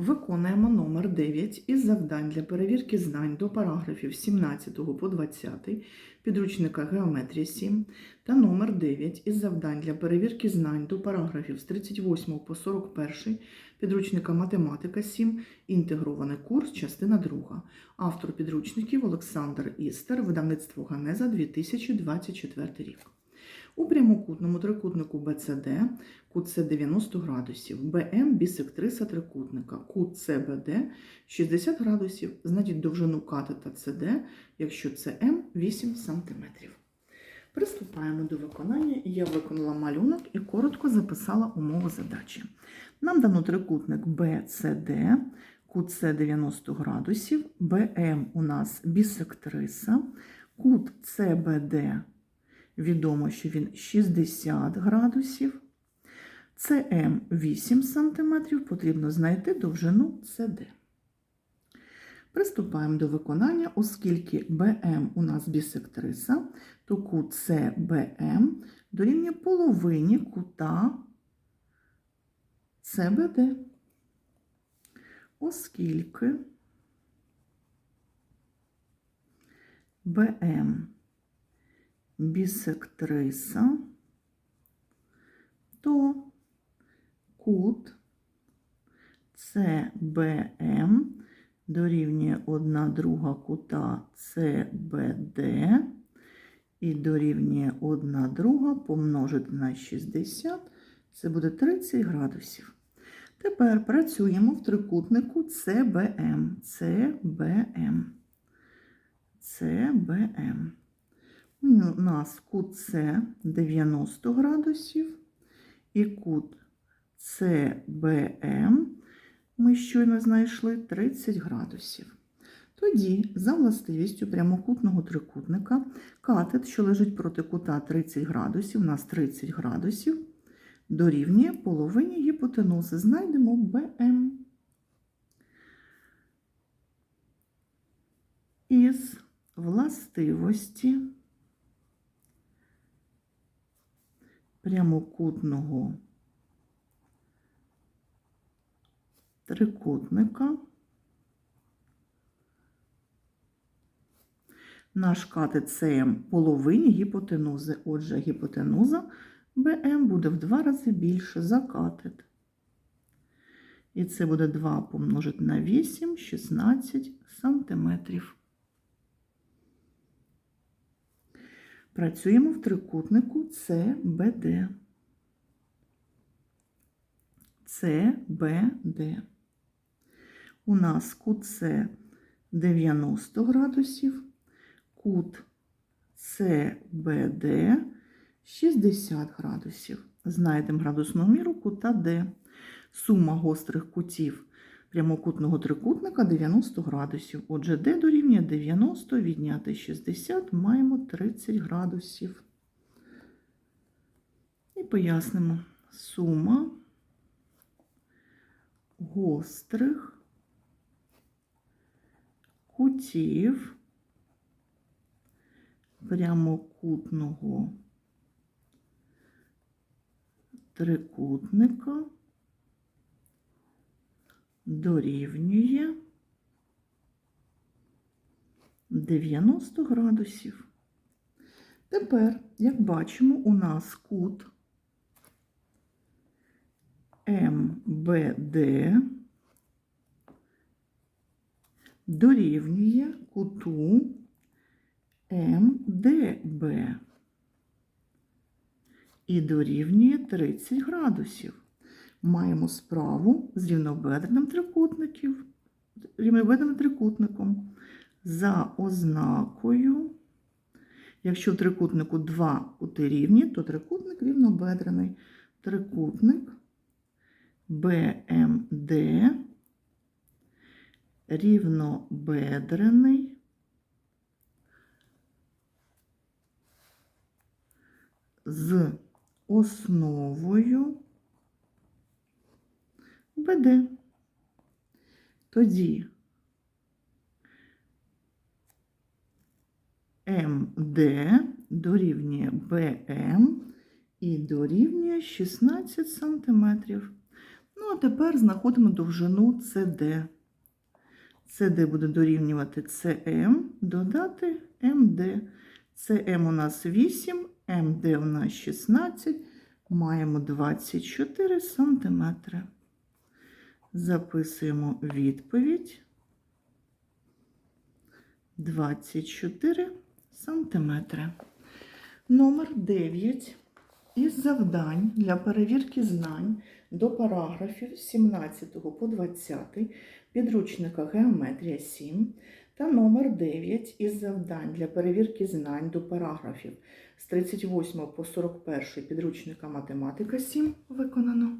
Виконуємо номер 9 із завдань для перевірки знань до параграфів 17 по 20 підручника Геометрія 7 та номер 9 із завдань для перевірки знань до параграфів з 38 по 41 підручника Математика 7, інтегрований курс, частина 2. Автор підручників Олександр Істер, видавництво Ганеза 2024 рік. У прямокутному трикутнику BCD кут С 90 градусів, БМ бісектриса трикутника, кут СБД 60 градусів, знайдіть довжину катета СД, якщо СМ 8 см. Приступаємо до виконання. Я виконала малюнок і коротко записала умову задачі. Нам дано трикутник BCD, кут С 90 градусів, БМ у нас бісектриса, кут СБД Відомо, що він 60 градусів. СМ 8 см, потрібно знайти довжину СД. Приступаємо до виконання, оскільки БМ у нас бісектриса, то кут СБМ дорівнює половині кута СБД. Оскільки БМ бісектриса, то кут CBM дорівнює 1 друга кута CBD і дорівнює 1 друга помножити на 60, це буде 30 градусів. Тепер працюємо в трикутнику CBM. CBM. CBM. У нас кут С 90 градусів і кут СБМ ми щойно знайшли 30 градусів. Тоді, за властивістю прямокутного трикутника, катет, що лежить проти кута 30 градусів, у нас 30 градусів, дорівнює половині гіпотенузи. Знайдемо БМ. Із властивості прямокутного трикутника. Наш катет СМ половині гіпотенузи. Отже, гіпотенуза БМ буде в два рази більше за катет. І це буде 2 помножити на 8, 16 сантиметрів. Працюємо в трикутнику CBD. CBD. У нас кут С 90 градусів, кут CBD 60 градусів. Знайдемо градусну міру кута D. Сума гострих кутів прямокутного трикутника 90 градусів. Отже, D дорівнює 90, відняти 60, маємо 30 градусів. І пояснимо сума гострих кутів прямокутного трикутника дорівнює 90 градусів. Тепер, як бачимо, у нас кут МБД дорівнює куту МДБ і дорівнює 30 градусів маємо справу з рівнобедреним трикутників, рівнобедреним трикутником за ознакою. Якщо в трикутнику два кути рівні, то трикутник рівнобедрений. Трикутник БМД рівнобедрений з основою БД. Тоді МД дорівнює БМ і дорівнює 16 см. Ну, а тепер знаходимо довжину CD. CD буде дорівнювати CM, додати MD. CM у нас 8, MD у нас 16, маємо 24 сантиметри. Записуємо відповідь 24 сантиметри. Номер 9 із завдань для перевірки знань до параграфів з 17 по 20 підручника Геометрія 7 та номер 9 із завдань для перевірки знань до параграфів з 38 по 41 підручника Математика 7 виконано.